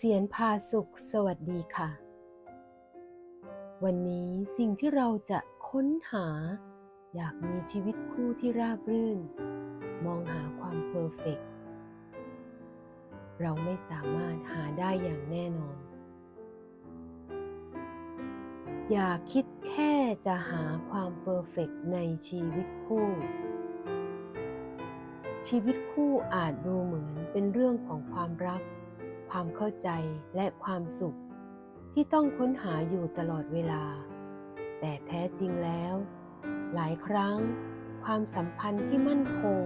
ษียณพาสุข สวัสดีค่ะ วันนี้สิ่งที่เราจะค้นหา อยากมีชีวิตคู่ที่ราบรื่น มองหาความเพอร์เฟกต์เราไม่สามารถหาได้อย่างแน่นอน อย่าคิดแค่จะหาความเพอร์เฟกต์ในชีวิตคู่ ชีวิตคู่อาจดูเหมือนเป็นเรื่องของความรัก ความเข้าใจและความสุข ที่ต้องค้นหาอยู่ตลอดเวลา แต่แท้จริงแล้ว หลายครั้ง ความสัมพันธ์ที่มั่นคง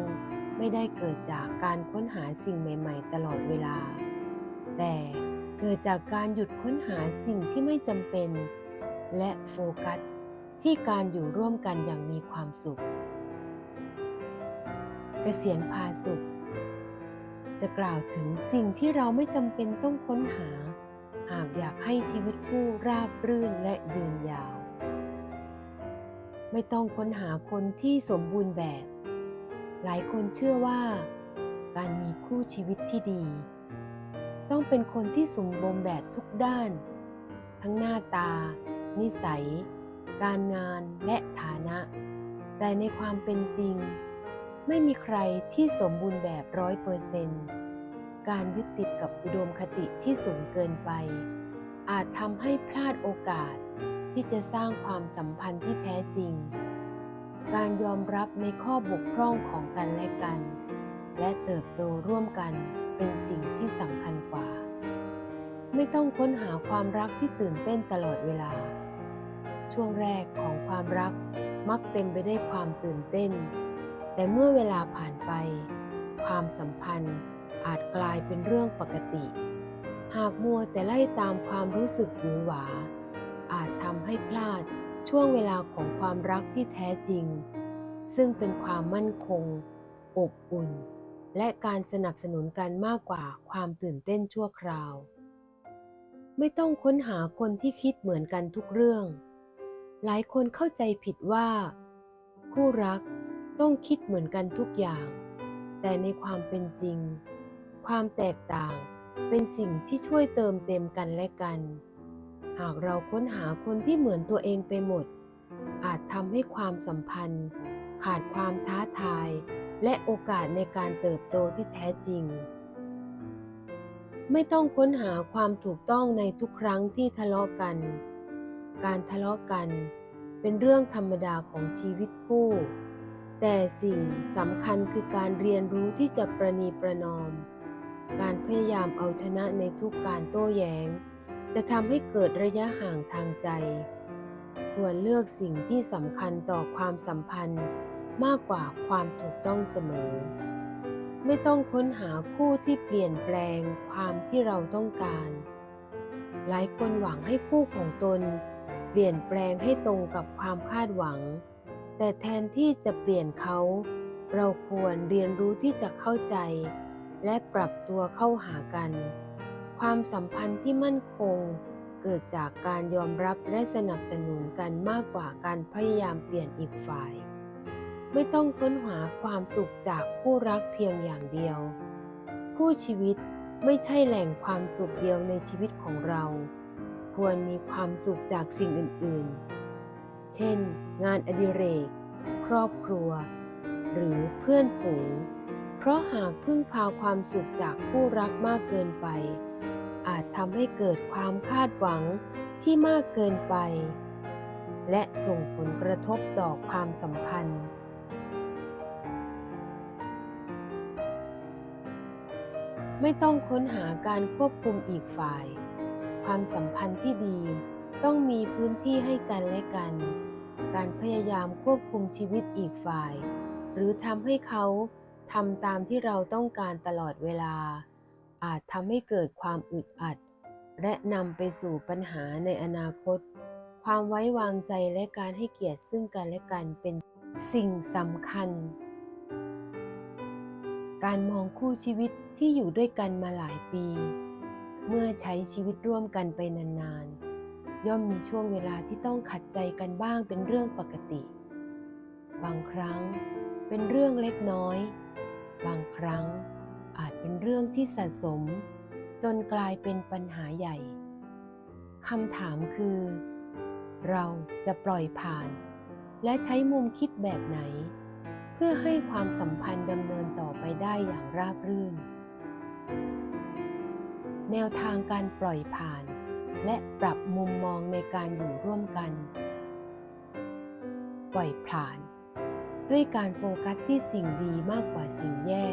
ไม่ได้เกิดจากการค้นหาสิ่งใหม่ ๆ ตลอดเวลา แต่เกิดจากการหยุดค้นหาสิ่งที่ไม่จำเป็น และโฟกัสที่การอยู่ร่วมกันอย่างมีความสุข เกษียณพาสุข จะกล่าวถึงสิ่งที่เราไม่จำเป็นต้องค้นหา หากอยากให้ชีวิตคู่ราบรื่นและยืนยาว ไม่ต้องค้นหาคนที่สมบูรณ์แบบ หลายคนเชื่อว่า การมีคู่ชีวิตที่ดี ต้องเป็นคนที่สมบูรณ์แบบทุกด้าน ทั้งหน้าตา นิสัย การงานและฐานะ แต่ในความเป็นจริง ไม่มีใครที่สมบูรณ์แบบร้อยเปอร์เซนต์การยึดติดกับอุดมคติที่สูงเกินไป อาจทำให้พลาดโอกาสที่จะสร้างความสัมพันธ์ที่แท้จริง การยอมรับในข้อบกพร่องของกันและกัน และเติบโตร่วมกันเป็นสิ่งที่สำคัญกว่า ไม่ต้องค้นหาความรักที่ตื่นเต้นตลอดเวลา ช่วงแรกของความรักมักเต็มไปได้วยความตื่นเต้น แต่เมื่อเวลาผ่านไป ความสัมพันธ์อาจกลายเป็นเรื่องปกติ หากมัวแต่ไล่ตามความรู้สึกหวือหวา อาจทำให้พลาดช่วงเวลาของความรักที่แท้จริง ซึ่งเป็นความมั่นคง อบอุ่น และการสนับสนุนกันมากกว่าความตื่นเต้นชั่วคราว ไม่ต้องค้นหาคนที่คิดเหมือนกันทุกเรื่อง หลายคนเข้าใจผิดว่า คู่รัก ต้องคิดเหมือนกันทุกอย่าง แต่ในความเป็นจริง ความแตกต่างเป็นสิ่งที่ช่วยเติมเต็มกันและกัน หากเราค้นหาคนที่เหมือนตัวเองไปหมด อาจทำให้ความสัมพันธ์ ขาดความท้าทาย และโอกาสในการเติบโตที่แท้จริง ไม่ต้องค้นหาความถูกต้องในทุกครั้งที่ทะเลาะกัน การทะเลาะกันเป็นเรื่องธรรมดาของชีวิตคู่ แต่สิ่งสำคัญคือการเรียนรู้ที่จะประนีประนอม การพยายามเอาชนะในทุกการโต้แย้ง จะทำให้เกิดระยะห่างทางใจ ควรเลือกสิ่งที่สำคัญต่อความสัมพันธ์มากกว่าความถูกต้องเสมอ ไม่ต้องค้นหาคู่ที่เปลี่ยนแปลงความที่เราต้องการ หลายคนหวังให้คู่ของตน เปลี่ยนแปลงให้ตรงกับความคาดหวัง แต่แทนที่จะเปลี่ยนเขา เราควรเรียนรู้ที่จะเข้าใจ และปรับตัวเข้าหากัน ความสัมพันธ์ที่มั่นคง เกิดจากการยอมรับและสนับสนุนกันมากกว่าการพยายามเปลี่ยนอีกฝ่าย ไม่ต้องค้นหาความสุขจากคู่รักเพียงอย่างเดียว คู่ชีวิตไม่ใช่แหล่งความสุขเดียวในชีวิตของเรา ควรมีความสุขจากสิ่งอื่น ๆ เช่น งานอดิเรก ครอบครัว หรือเพื่อนฝูง เพราะหากพึ่งพาความสุขจากคู่รักมากเกินไป อาจทำให้เกิดความคาดหวังที่มากเกินไป และส่งผลกระทบต่อความสัมพันธ์ ไม่ต้องค้นหาการควบคุมอีกฝ่าย ความสัมพันธ์ที่ดีต้องมีพื้นที่ให้กันและกัน การพยายามควบคุมชีวิตอีกฝ่าย หรือทำให้เขาทำตามที่เราต้องการตลอดเวลา อาจทำให้เกิดความอึดอัด และนำไปสู่ปัญหาในอนาคต ความไว้วางใจและการให้เกียรติซึ่งกันและกันเป็นสิ่งสำคัญ การมองคู่ชีวิตที่อยู่ด้วยกันมาหลายปี เมื่อใช้ชีวิตร่วมกันไปนานๆ ย่อมมีช่วงเวลาที่ต้องขัดใจกันบ้างเป็นเรื่องปกติ บางครั้งเป็นเรื่องเล็กน้อย บางครั้งอาจเป็นเรื่องที่สะสม จนกลายเป็นปัญหาใหญ่คำถามคือ เราจะปล่อยผ่าน และใช้มุมคิดแบบไหน เพื่อให้ความสัมพันธ์ดำเนินต่อไปได้อย่างราบรื่น แนวทางการปล่อยผ่าน และปรับมุมมองในการอยู่ร่วมกัน ปล่อยผ่าน ด้วยการโฟกัสที่สิ่งดีมากกว่าสิ่งแย่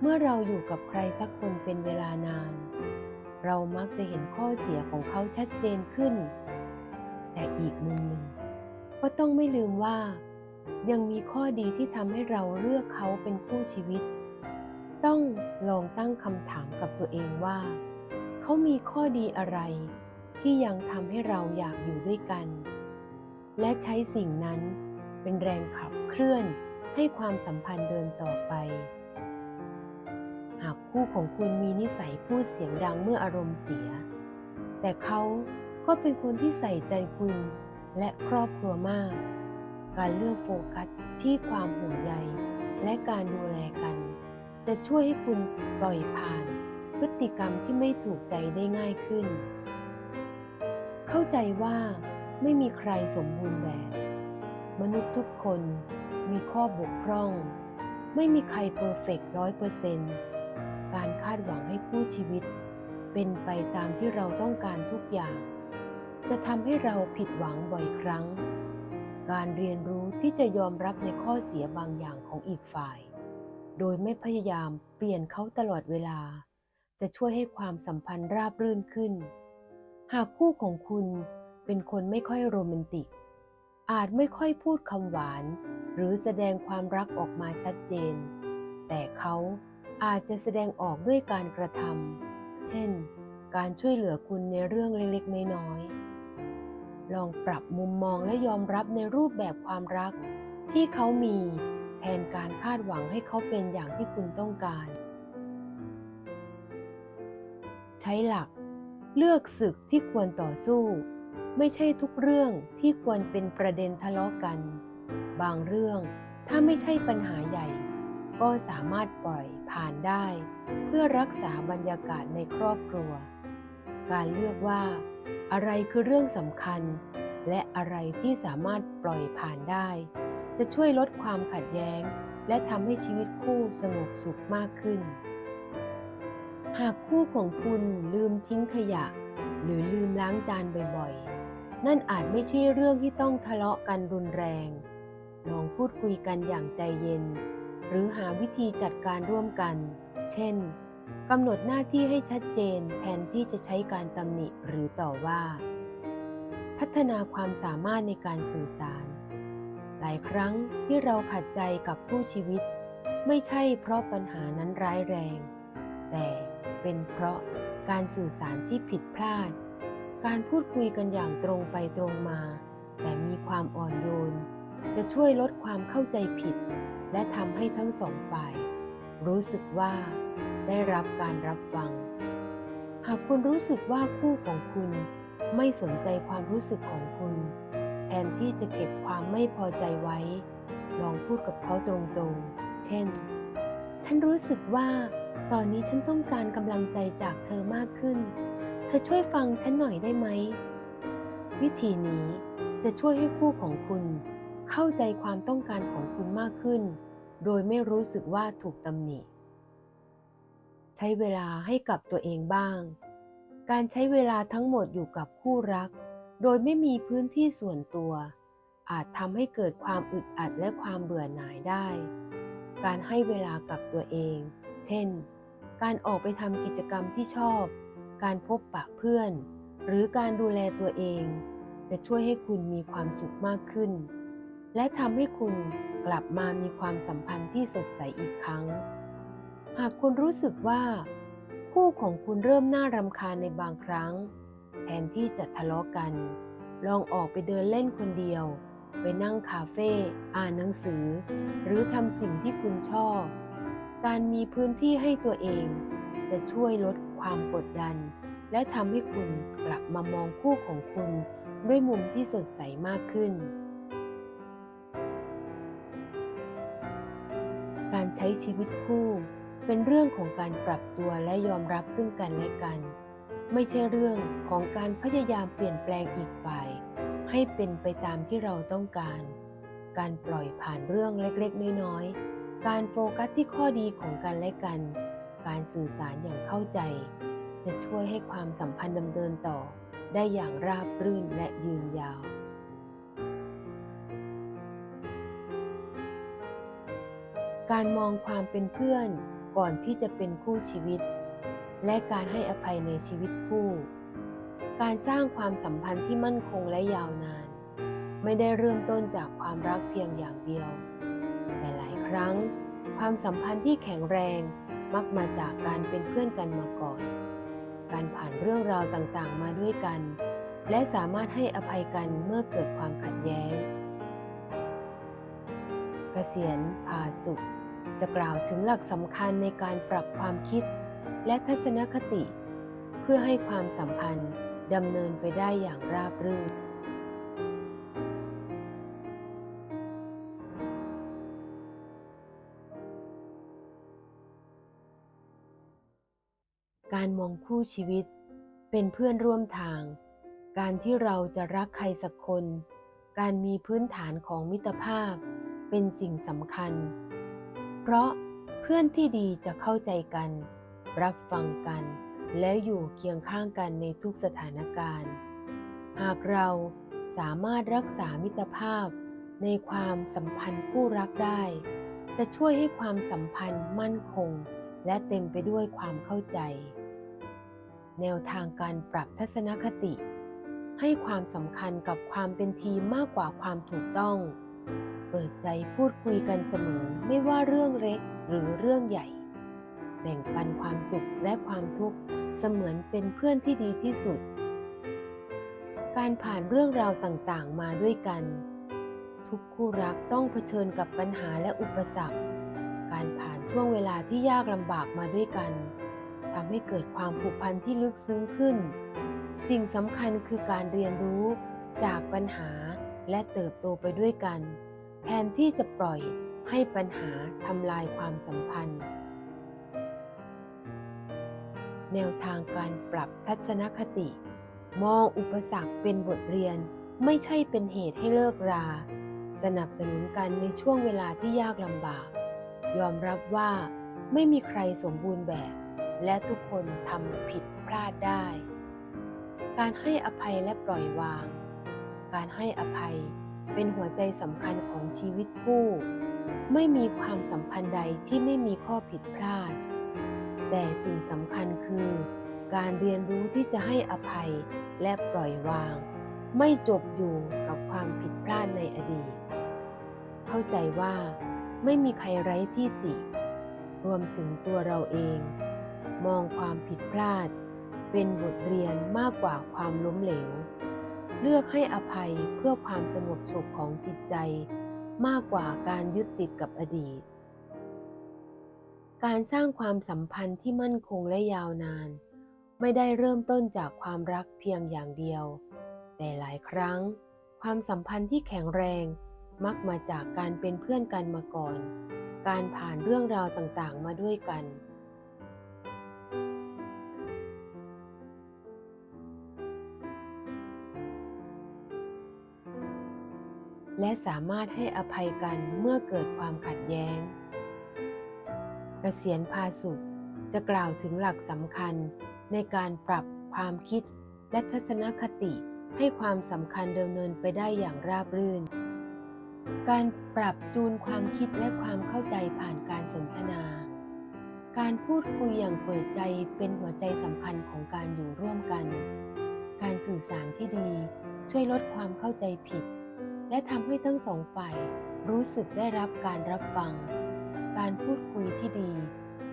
เมื่อเราอยู่กับใครสักคนเป็นเวลานาน เรามักจะเห็นข้อเสียของเขาชัดเจนขึ้น แต่อีกมุมหนึ่งก็ต้องไม่ลืมว่า ยังมีข้อดีที่ทำให้เราเลือกเขาเป็นคู่ชีวิต ต้องลองตั้งคำถามกับตัวเองว่า เขามีข้อดีอะไร ที่ยังทำให้เราอยากอยู่ด้วยกัน และใช้สิ่งนั้นเป็นแรงขับเคลื่อนให้ความสัมพันธ์เดินต่อไป หากคู่ของคุณมีนิสัยพูดเสียงดังเมื่ออารมณ์เสีย แต่เขาก็เป็นคนที่ใส่ใจคุณและครอบครัวมาก การเลือกโฟกัสที่ความห่วงใยและการดูแลกัน จะช่วยให้คุณปล่อยผ่าน พฤติกรรมที่ไม่ถูกใจได้ง่ายขึ้น เข้าใจว่าไม่มีใครสมบูรณ์แบบ มนุษย์ทุกคนมีข้อบกพร่อง ไม่มีใครเพอร์เฟกต์ร้อยเปอร์เซนต์การคาดหวังให้คู่ชีวิต เป็นไปตามที่เราต้องการทุกอย่าง จะทำให้เราผิดหวังบ่อยครั้ง การเรียนรู้ที่จะยอมรับในข้อเสียบางอย่างของอีกฝ่าย โดยไม่พยายามเปลี่ยนเขาตลอดเวลา จะช่วยให้ความสัมพันธ์ราบรื่นขึ้น หากคู่ของคุณเป็นคนไม่ค่อยโรแมนติก อาจไม่ค่อยพูดคำหวาน หรือแสดงความรักออกมาชัดเจน แต่เขาอาจจะแสดงออกด้วยการกระทำเช่น การช่วยเหลือคุณในเรื่องเล็กๆ น้อยๆ ลองปรับมุมมองและยอมรับในรูปแบบความรักที่เขามีแทนการคาดหวังให้เขาเป็นอย่างที่คุณต้องการ ใช้หลัก เลือกศึกที่ควรต่อสู้ ไม่ใช่ทุกเรื่องที่ควรเป็นประเด็นทะเลาะกัน บางเรื่องถ้าไม่ใช่ปัญหาใหญ่ ก็สามารถปล่อยผ่านได้ เพื่อรักษาบรรยากาศในครอบครัว การเลือกว่า อะไรคือเรื่องสำคัญ และอะไรที่สามารถปล่อยผ่านได้ จะช่วยลดความขัดแย้ง และทำให้ชีวิตคู่สงบสุขมากขึ้น หากคู่ของคุณลืมทิ้งขยะ หรือลืมล้างจานบ่อยๆ นั่นอาจไม่ใช่เรื่องที่ต้องทะเลาะกันรุนแรง ลองพูดคุยกันอย่างใจเย็น หรือหาวิธีจัดการร่วมกัน เช่นกำหนดหน้าที่ให้ชัดเจนแทนที่จะใช้การตำหนิหรือต่อว่า พัฒนาความสามารถในการสื่อสาร หลายครั้งที่เราขัดใจกับผู้ชีวิต ไม่ใช่เพราะปัญหานั้นร้ายแรง แต่ เป็นเพราะการสื่อสารที่ผิดพลาด การพูดคุยกันอย่างตรงไปตรงมา แต่มีความอ่อนโยน จะช่วยลดความเข้าใจผิด และทำให้ทั้งสองฝ่าย รู้สึกว่า ได้รับการรับฟัง หากคุณรู้สึกว่าคู่ของคุณไม่สนใจความรู้สึกของคุณ แทนที่จะเก็บความไม่พอใจไว้ ลองพูดกับเขาตรงๆ เช่น ฉันรู้สึกว่า ตอนนี้ฉันต้องการกำลังใจจากเธอมากขึ้น เธอช่วยฟังฉันหน่อยได้ไหม วิธีนี้จะช่วยให้คู่ของคุณ เข้าใจความต้องการของคุณมากขึ้น โดยไม่รู้สึกว่าถูกตำหนิ ใช้เวลาให้กับตัวเองบ้าง การใช้เวลาทั้งหมดอยู่กับคู่รัก โดยไม่มีพื้นที่ส่วนตัว อาจทำให้เกิดความอึดอัดและความเบื่อหน่ายได้ การให้เวลากับตัวเอง เช่น การออกไปทำกิจกรรมที่ชอบ การพบปะเพื่อน หรือการดูแลตัวเอง จะช่วยให้คุณมีความสุขมากขึ้น และทำให้คุณกลับมามีความสัมพันธ์ที่สดใสอีกครั้ง หากคุณรู้สึกว่า คู่ของคุณเริ่มน่ารำคาญในบางครั้ง แทนที่จะทะเลาะกัน ลองออกไปเดินเล่นคนเดียว ไปนั่งคาเฟ่ อ่านหนังสือ หรือทำสิ่งที่คุณชอบ การมีพื้นที่ให้ตัวเอง จะช่วยลดความกดดัน และทำให้คุณกลับมามองคู่ของคุณด้วยมุมที่สดใสมากขึ้น การใช้ชีวิตคู่เป็นเรื่องของการปรับตัวและยอมรับซึ่งกันและกัน ไม่ใช่เรื่องของการพยายามเปลี่ยนแปลงอีกฝ่าย ให้เป็นไปตามที่เราต้องการ การปล่อยผ่านเรื่องเล็กๆ น้อยๆ การโฟกัสที่ข้อดีของกันและกัน การสื่อสารอย่างเข้าใจ จะช่วยให้ความสัมพันธ์ดำเนินต่อ ได้อย่างราบรื่นและยืนยาว การมองความเป็นเพื่อนก่อนที่จะเป็นคู่ชีวิต และการให้อภัยในชีวิตคู่ การสร้างความสัมพันธ์ที่มั่นคงและยาวนาน ไม่ได้เริ่มต้นจากความรักเพียงอย่างเดียว แต่หลาย รั้ง ความสัมพันธ์ที่แข็งแรงมักมาจากการเป็นเพื่อนกันมาก่อน การผ่านเรื่องราวต่างๆ มาด้วยกัน และสามารถให้อภัยกันเมื่อเกิดความขัดแย้ง เกษียณพาสุข จะกล่าวถึงหลักสำคัญในการปรับความคิด และทัศนคติ เพื่อให้ความสัมพันธ์ดำเนินไปได้อย่างราบรื่น การมองคู่ชีวิต เป็นเพื่อนร่วมทาง การที่เราจะรักใครสักคน การมีพื้นฐานของมิตรภาพ เป็นสิ่งสำคัญ เพราะเพื่อนที่ดีจะเข้าใจกัน รับฟังกัน และอยู่เคียงข้างกันในทุกสถานการณ์ หากเราสามารถรักษามิตรภาพ ในความสัมพันธ์คู่รักได้ จะช่วยให้ความสัมพันธ์มั่นคง และเต็มไปด้วยความเข้าใจ แนวทางการปรับทัศนคติ ให้ความสำคัญกับความเป็นทีมมากกว่าความถูกต้อง เปิดใจพูดคุยกันเสมอไม่ว่าเรื่องเล็กหรือเรื่องใหญ่ แบ่งปันความสุขและความทุกข์เสมือนเป็นเพื่อนที่ดีที่สุด การผ่านเรื่องราวต่างๆ มาด้วยกัน ทุกคู่รักต้องเผชิญกับปัญหาและอุปสรรค การผ่านช่วงเวลาที่ยากลำบากมาด้วยกัน ทำให้เกิดความผูกพันที่ลึกซึ้งขึ้น สิ่งสำคัญคือการเรียนรู้จากปัญหาและเติบโตไปด้วยกัน แทนที่จะปล่อยให้ปัญหาทำลายความสัมพันธ์ แนวทางการปรับทัศนคติ มองอุปสรรคเป็นบทเรียนไม่ใช่เป็นเหตุให้เลิกรา สนับสนุนกันในช่วงเวลาที่ยากลำบาก ยอมรับว่าไม่มีใครสมบูรณ์แบบ และทุกคนทำผิดพลาดได้ การให้อภัยและปล่อยวาง การให้อภัยเป็นหัวใจสำคัญของชีวิตคู่ ไม่มีความสัมพันธ์ใดที่ไม่มีข้อผิดพลาด แต่สิ่งสำคัญคือ การเรียนรู้ที่จะให้อภัยและปล่อยวาง ไม่จบอยู่กับความผิดพลาดในอดีต เข้าใจว่าไม่มีใครไร้ที่ติ รวมถึงตัวเราเอง มองความผิดพลาด เป็นบทเรียนมากกว่าความล้มเหลว เลือกให้อภัยเพื่อความสงบสุขของจิตใจ มากกว่าการยึดติดกับอดีต การสร้างความสัมพันธ์ที่มั่นคงและยาวนาน ไม่ได้เริ่มต้นจากความรักเพียงอย่างเดียว แต่หลายครั้ง ความสัมพันธ์ที่แข็งแรงมักมาจากการเป็นเพื่อนกันมาก่อน การผ่านเรื่องราวต่างๆ มาด้วยกัน และสามารถให้อภัยกันเมื่อเกิดความขัดแย้ง เกษียณพาสุขจะกล่าวถึงหลักสำคัญในการปรับความคิดและทัศนคติให้ความสำคัญดำเนินไปได้อย่างราบรื่น การปรับจูนความคิดและความเข้าใจผ่านการสนทนา การพูดคุยอย่างเปิดใจเป็นหัวใจสำคัญของการอยู่ร่วมกัน การสื่อสารที่ดีช่วยลดความเข้าใจผิด และทำให้ทั้งสองฝ่ายรู้สึกได้รับการรับฟัง การพูดคุยที่ดี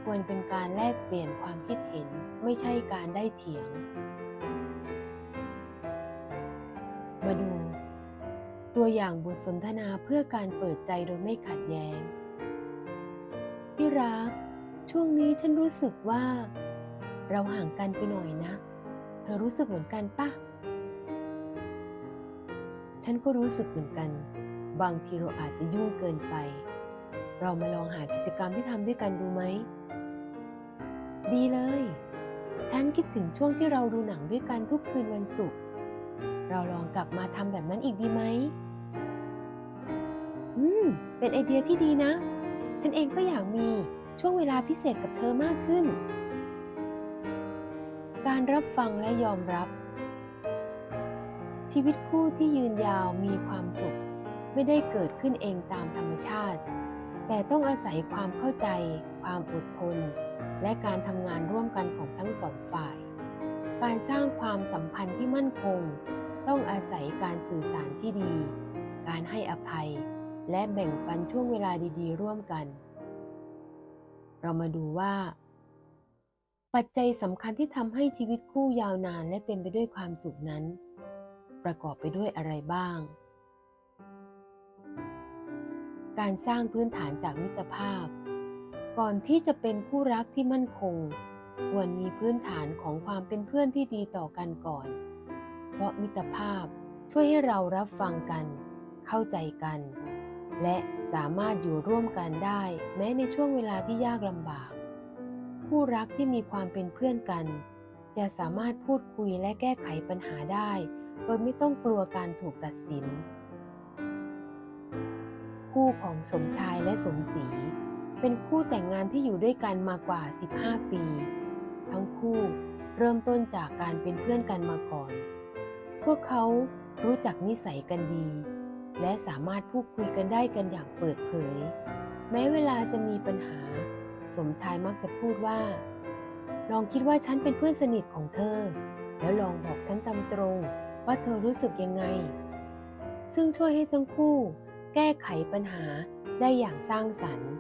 ควรเป็นการแลกเปลี่ยนความคิดเห็นไม่ใช่การได้เถียง มาดู ตัวอย่างบทสนทนาเพื่อการเปิดใจโดยไม่ขัดแย้ง ที่รัก ช่วงนี้ฉันรู้สึกว่า เราห่างกันไปหน่อยนะ เธอรู้สึกเหมือนกันปะ ฉันก็รู้สึกเหมือนกัน บางทีเราอาจจะยุ่งเกินไป เรามาลองหากิจกรรมที่ทำด้วยกันดูไหม ดีเลย ฉันคิดถึงช่วงที่เราดูหนังด้วยกันทุกคืนวันศุกร์ เราลองกลับมาทำแบบนั้นอีกดีไหม อืม เป็นไอเดียที่ดีนะ ฉันเองก็อยากมีช่วงเวลาพิเศษกับเธอมากขึ้น การรับฟังและยอมรับ ชีวิตคู่ที่ยืนยาวมีความสุข ไม่ได้เกิดขึ้นเองตามธรรมชาติ แต่ต้องอาศัยความเข้าใจ ความอดทน และการทำงานร่วมกันของทั้งสองฝ่าย การสร้างความสัมพันธ์ที่มั่นคง ต้องอาศัยการสื่อสารที่ดี การให้อภัย และแบ่งปันช่วงเวลาดีๆ ร่วมกัน เรามาดูว่า ปัจจัยสำคัญที่ทำให้ชีวิตคู่ยาวนานและเต็มไปด้วยความสุขนั้น ประกอบไปด้วยอะไรบ้าง การสร้างพื้นฐานจากมิตรภาพ ก่อนที่จะเป็นคู่รักที่มั่นคง ควรมีพื้นฐานของความเป็นเพื่อนที่ดีต่อกันก่อน เพราะมิตรภาพช่วยให้เรารับฟังกัน เข้าใจกัน และสามารถอยู่ร่วมกันได้ แม้ในช่วงเวลาที่ยากลำบาก คู่รักที่มีความเป็นเพื่อนกัน จะสามารถพูดคุยและแก้ไขปัญหาได้ โดยไม่ต้องกลัวการถูกตัดสิน คู่ของสมชายและสมศรีเป็นคู่แต่งงานที่อยู่ด้วยกันมากว่า 15 ปี ทั้งคู่เริ่มต้นจากการเป็นเพื่อนกันมาก่อน พวกเขารู้จักนิสัยกันดี และสามารถพูดคุยกันได้กันอย่างเปิดเผย แม้เวลาจะมีปัญหา สมชายมักจะพูดว่า ลองคิดว่าฉันเป็นเพื่อนสนิทของเธอ แล้วลองบอกฉันตามตรง ว่าเธอรู้สึกยังไง ซึ่งช่วยให้ทั้งคู่แก้ไขปัญหาได้อย่างสร้างสรรค์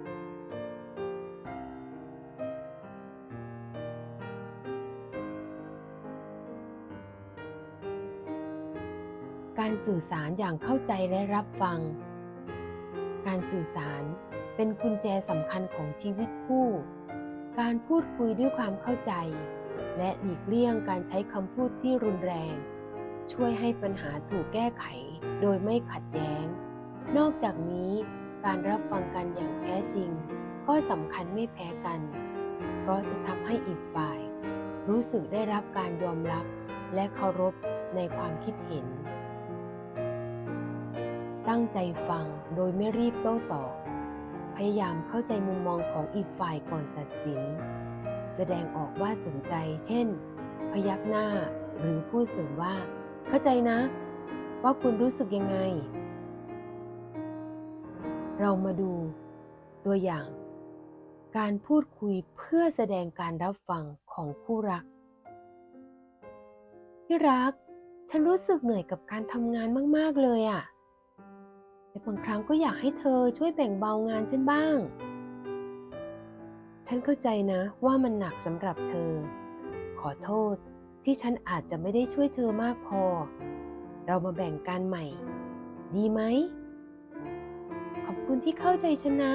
การสื่อสารอย่างเข้าใจและรับฟัง การสื่อสารเป็นกุญแจสำคัญของชีวิตคู่ การพูดคุยด้วยความเข้าใจ และหลีกเลี่ยงการใช้คำพูดที่รุนแรง ช่วยให้ปัญหาถูกแก้ไขโดยไม่ขัดแย้ง นอกจากนี้การรับฟังกันอย่างแท้จริง ก็สำคัญไม่แพ้กัน เพราะจะทำให้อีกฝ่าย รู้สึกได้รับการยอมรับและเคารพในความคิดเห็น ตั้งใจฟังโดยไม่รีบโต้ตอบ พยายามเข้าใจมุมมองของอีกฝ่ายก่อนตัดสิน แสดงออกว่าสนใจ เช่น พยักหน้าหรือพูดเสริมว่า เข้าใจนะ ว่าคุณรู้สึกยังไง เรามาดูตัวอย่าง การพูดคุยเพื่อแสดงการรับฟังของคู่รัก ที่รัก ฉันรู้สึกเหนื่อยกับการทำงานมาก ๆ เลยอะ่ะแต่บางครั้งก็อยากให้เธอช่วยแบ่งเบางานฉันบ้าง ฉันเข้าใจนะว่ามันหนักสำหรับเธอ ขอโทษ ที่ฉันอาจจะไม่ได้ช่วยเธอมากพอ เรามาแบ่งกันใหม่ ดีไหม ขอบคุณที่เข้าใจฉันนะ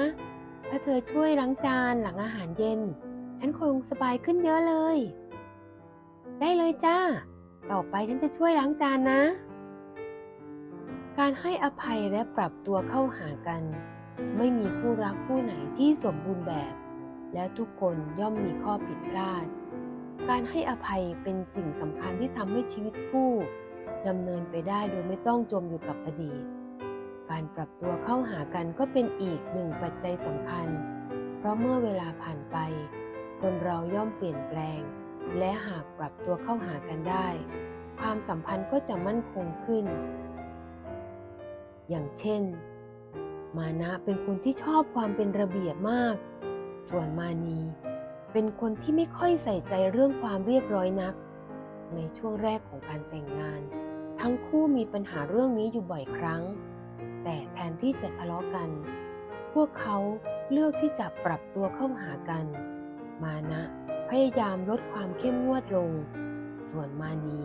ถ้าเธอช่วยล้างจานหลังอาหารเย็น ฉันคงสบายขึ้นเยอะเลย ได้เลยจ้า ต่อไปฉันจะช่วยล้างจานนะ การให้อภัยและปรับตัวเข้าหากัน ไม่มีคู่รักคู่ไหนที่สมบูรณ์แบบ และทุกคนย่อมมีข้อผิดพลาด การให้อภัยเป็นสิ่งสำคัญที่ทำให้ชีวิตคู่ดำเนินไปได้โดยไม่ต้องจมอยู่กับอดีต การปรับตัวเข้าหากันก็เป็นอีกหนึ่งปัจจัยสำคัญ เพราะเมื่อเวลาผ่านไป คนเราย่อมเปลี่ยนแปลง และหากปรับตัวเข้าหากันได้ ความสัมพันธ์ก็จะมั่นคงขึ้น อย่างเช่น มานะเป็นคนที่ชอบความเป็นระเบียบมาก ส่วนมานี เป็นคนที่ไม่ค่อยใส่ใจเรื่องความเรียบร้อยนัก ในช่วงแรกของการแต่งงาน ทั้งคู่มีปัญหาเรื่องนี้อยู่บ่อยครั้ง แต่แทนที่จะทะเลาะกัน พวกเขาเลือกที่จะปรับตัวเข้าหากัน มานะ พยายามลดความเข้มงวดลง ส่วนมานี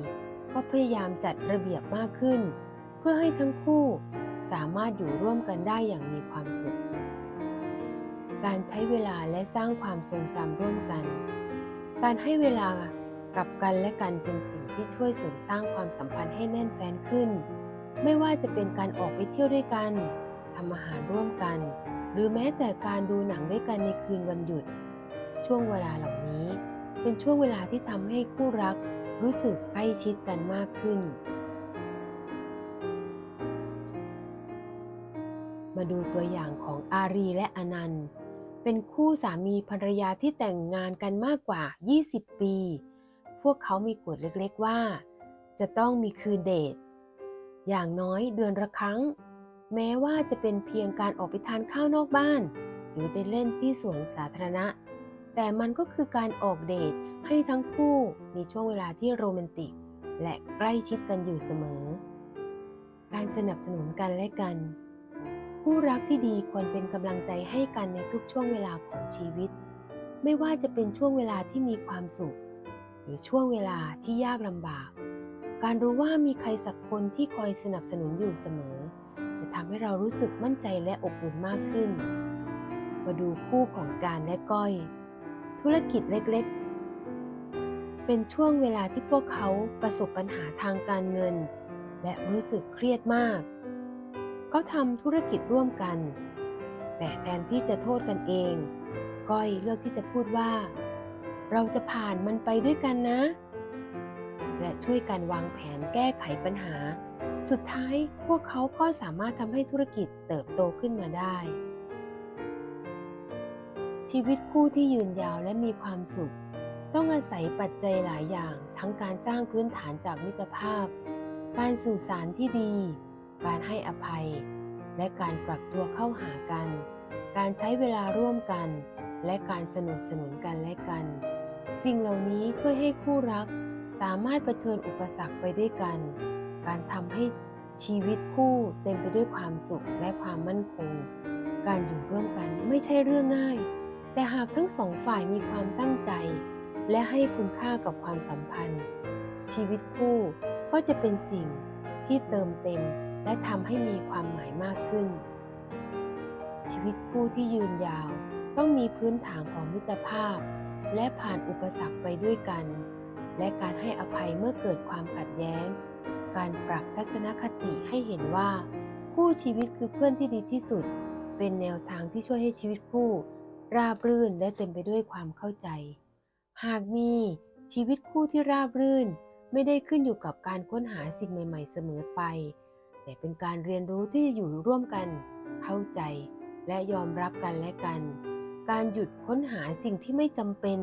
ก็พยายามจัดระเบียบมากขึ้น เพื่อให้ทั้งคู่สามารถอยู่ร่วมกันได้อย่างมีความสุข การใช้เวลาและสร้างความทรงจำร่วมกัน การให้เวลากับกันและกันเป็นสิ่งที่ช่วยเสริมสร้างความสัมพันธ์ให้แน่นแฟ้นขึ้น ไม่ว่าจะเป็นการออกไปเที่ยวด้วยกันทำอาหารร่วมกัน หรือแม้แต่การดูหนังด้วยกันในคืนวันหยุด ช่วงเวลาเหล่านี้ เป็นช่วงเวลาที่ทำให้คู่รักรู้สึกใกล้ชิดกันมากขึ้น มาดูตัวอย่างของอารีและอนันต์ เป็นคู่สามีภรรยาที่แต่งงานกันมากกว่า 20 ปี พวกเขามีกฎเล็กๆว่า จะต้องมีคืนเดท อย่างน้อยเดือนละครั้ง แม้ว่าจะเป็นเพียงการออกไปทานข้าวนอกบ้าน หรือไปเล่นที่สวนสาธารณะ แต่มันก็คือการออกเดทให้ทั้งคู่มีช่วงเวลาที่โรแมนติก และใกล้ชิดกันอยู่เสมอ การสนับสนุนกันและกัน คู่รักที่ดีควรเป็นกำลังใจให้กันในทุกช่วงเวลาของชีวิต ไม่ว่าจะเป็นช่วงเวลาที่มีความสุข หรือช่วงเวลาที่ยากลำบาก การรู้ว่ามีใครสักคนที่คอยสนับสนุนอยู่เสมอ จะทำให้เรารู้สึกมั่นใจและอบอุ่นมากขึ้น มาดูคู่ของการและก้อย ธุรกิจเล็กๆ เป็นช่วงเวลาที่พวกเขาประสบปัญหาทางการเงิน และรู้สึกเครียดมาก ก็ทำธุรกิจร่วมกัน แต่แทนที่จะโทษกันเอง ก้อยเลือกที่จะพูดว่า เราจะผ่านมันไปด้วยกันนะ และช่วยกันวางแผนแก้ไขปัญหา สุดท้ายพวกเขาก็สามารถทำให้ธุรกิจเติบโตขึ้นมาได้ ชีวิตคู่ที่ยืนยาวและมีความสุข ต้องอาศัยปัจจัยหลายอย่าง ทั้งการสร้างพื้นฐานจากมิตรภาพ การสื่อสารที่ดี การให้อภัย และการปรับตัวเข้าหากัน การใช้เวลาร่วมกัน และการสนับสนุนกันและกัน สิ่งเหล่านี้ช่วยให้คู่รัก สามารถเผชิญอุปสรรคไปด้วยกัน การทำให้ชีวิตคู่เต็มไปด้วยความสุขและความมั่นคง การอยู่ร่วมกันไม่ใช่เรื่องง่าย แต่หากทั้งสองฝ่ายมีความตั้งใจ และให้คุณค่ากับความสัมพันธ์ ชีวิตคู่ก็จะเป็นสิ่งที่เติมเต็ม และทำให้มีความหมายมากขึ้น ชีวิตคู่ที่ยืนยาวต้องมีพื้นฐานของมิตรภาพ และผ่านอุปสรรคไปด้วยกัน และการให้อภัยเมื่อเกิดความขัดแย้ง การปรับทัศนคติให้เห็นว่า คู่ชีวิตคือเพื่อนที่ดีที่สุด เป็นแนวทางที่ช่วยให้ชีวิตคู่ ราบรื่นและเต็มไปด้วยความเข้าใจ หากมีชีวิตคู่ที่ราบรื่น ไม่ได้ขึ้นอยู่กับการค้นหาสิ่งใหม่ ๆ เสมอไป แต่เป็นการเรียนรู้ที่จะอยู่ร่วมกัน เข้าใจและยอมรับกันและกัน การหยุดค้นหาสิ่งที่ไม่จำเป็น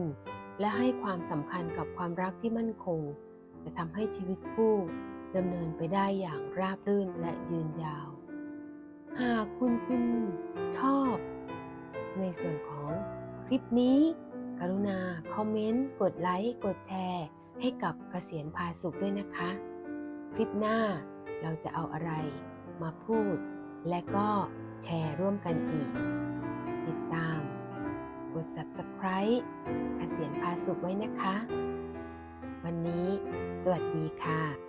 และให้ความสำคัญกับความรักที่มั่นคง จะทำให้ชีวิตคู่ดำเนินไปได้อย่างราบรื่นและยืนยาว หากคุณคุณชอบ ในส่วนของคลิปนี้ กรุณาคอมเมนต์ กดไลค์ กดแชร์ ให้กับเกษียณพาสุขด้วยนะคะ คลิปหน้า เราจะเอาอะไรมาพูด และก็แชร์ร่วมกันอีก ติดตาม กด Subscribe เสียนพาสุขไว้นะคะ วันนี้สวัสดีค่ะ